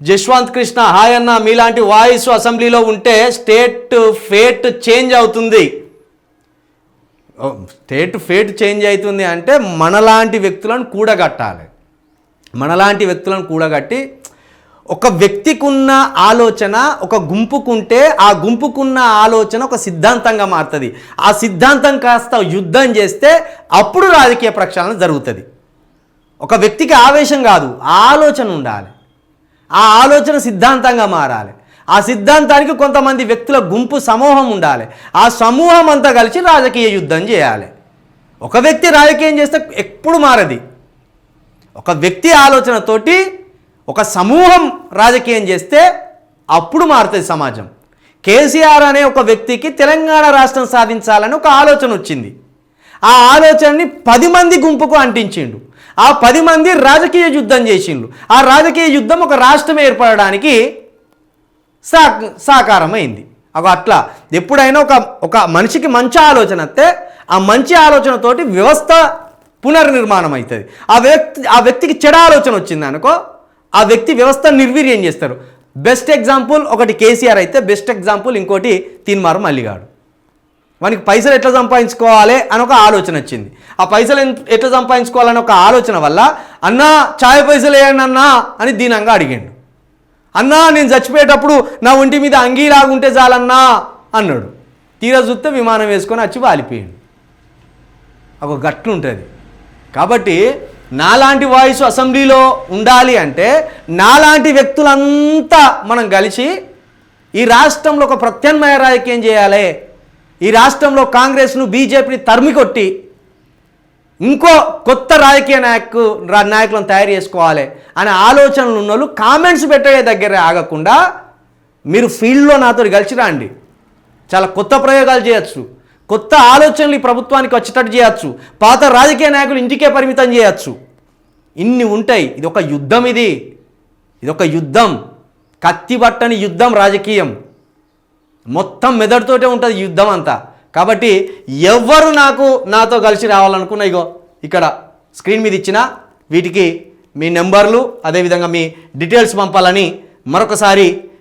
Jaswanth Krishna hi అన్న మీలాంటి voice అసెంబ్లీలో ఉంటే స్టేట్ ఫేట్ చేంజ్ అవుతుంది. స్టేట్ ఫేట్ చేంజ్ అవుతుంది అంటే మనలాంటి వ్యక్తులను కూడగట్టాలి. మనలాంటి వ్యక్తులను కూడగట్టి ఒక వ్యక్తికి ఉన్న ఆలోచన ఒక గుంపుకుంటే ఆ గుంపుకున్న ఆలోచన ఒక సిద్ధాంతంగా మారుతుంది. ఆ సిద్ధాంతం కాస్త యుద్ధం చేస్తే అప్పుడు రాజకీయ ప్రక్షాళన జరుగుతుంది. ఒక వ్యక్తికి ఆవేశం కాదు ఆలోచన ఉండాలి. ఆ ఆలోచన సిద్ధాంతంగా మారాలి. ఆ సిద్ధాంతానికి కొంతమంది వ్యక్తుల గుంపు సమూహం ఉండాలి. ఆ సమూహం అంతా కలిసి రాజకీయ యుద్ధం చేయాలి. ఒక వ్యక్తి రాజకీయం చేస్తే ఎప్పుడు మారది? ఒక వ్యక్తి ఆలోచనతోటి ఒక సమూహం రాజకీయం చేస్తే అప్పుడు మారుతుంది సమాజం. కేసీఆర్ అనే ఒక వ్యక్తికి తెలంగాణ రాష్ట్రం సాధించాలని ఒక ఆలోచన వచ్చింది. ఆ ఆలోచనని పది మంది గుంపుకు అంటించిండు. ఆ పది మంది రాజకీయ యుద్ధం చేసిండు ఆ రాజకీయ యుద్ధం ఒక రాష్ట్రం ఏర్పడడానికి సా సాకారమైంది. అగో అట్లా. ఎప్పుడైనా ఒక ఒక మనిషికి మంచి ఆలోచన వస్తే ఆ మంచి ఆలోచనతోటి వ్యవస్థ పునర్నిర్మాణం అవుతుంది ఆ వ్యక్తి ఆ వ్యక్తికి చెడ ఆలోచన వచ్చింది అనుకో ఆ వ్యక్తి వ్యవస్థ నిర్వీర్యం చేస్తారు. బెస్ట్ ఎగ్జాంపుల్ ఒకటి కేసీఆర్ అయితే బెస్ట్ ఎగ్జాంపుల్ ఇంకోటి తీన్మారు మల్లిగాడు. వానికి పైసలు ఎట్లా సంపాదించుకోవాలి అని ఒక ఆలోచన వచ్చింది. ఆ పైసలు ఎట్లా సంపాదించుకోవాలని ఒక ఆలోచన వల్ల అన్నా ఛాయ్ పైసలు వేయండి అన్నా అని దీనంగా అడిగాడు. అన్నా నేను చచ్చిపోయేటప్పుడు నా ఒంటి మీద అంగీలాగుంటే చాలన్నా అన్నాడు. తీరా చూస్తే విమానం వేసుకొని వచ్చి వాలిపోయాడు. ఒక గట్లు ఉంటుంది. కాబట్టి నాలాంటి వాయిస్ అసెంబ్లీలో ఉండాలి అంటే నాలాంటి వ్యక్తులంతా మనం కలిసి ఈ రాష్ట్రంలో ఒక ప్రత్యామ్నాయ రాజకీయం చేయాలి. ఈ రాష్ట్రంలో కాంగ్రెస్ను బీజేపీని తరిమి కొట్టి ఇంకో కొత్త రాజకీయ నాయకు నాయకులను తయారు చేసుకోవాలి అనే ఆలోచనలు ఉన్న వాళ్ళు కామెంట్స్ పెట్టే దగ్గర ఆగకుండా మీరు ఫీల్డ్లో నాతో కలిసి రండి. చాలా కొత్త ప్రయోగాలు చేయొచ్చు. కొత్త ఆలోచనలు ఈ ప్రభుత్వానికి వచ్చేటట్టు చేయొచ్చు. పాత రాజకీయ నాయకులు ఇంటికే పరిమితం చేయొచ్చు. ఇన్ని ఉంటాయి. ఇది ఒక యుద్ధం ఇది. ఇది ఒక యుద్ధం. కత్తి పట్టని యుద్ధం రాజకీయం. మొత్తం మెదడుతోటే ఉంటుంది యుద్ధం అంతా. కాబట్టి ఎవ్వరు నాకు నాతో కలిసి రావాలనుకున్నా ఇగో ఇక్కడ స్క్రీన్ మీద ఇచ్చిన వీటికి మీ నెంబర్లు అదేవిధంగా మీ డీటెయిల్స్ పంపాలని మరొకసారి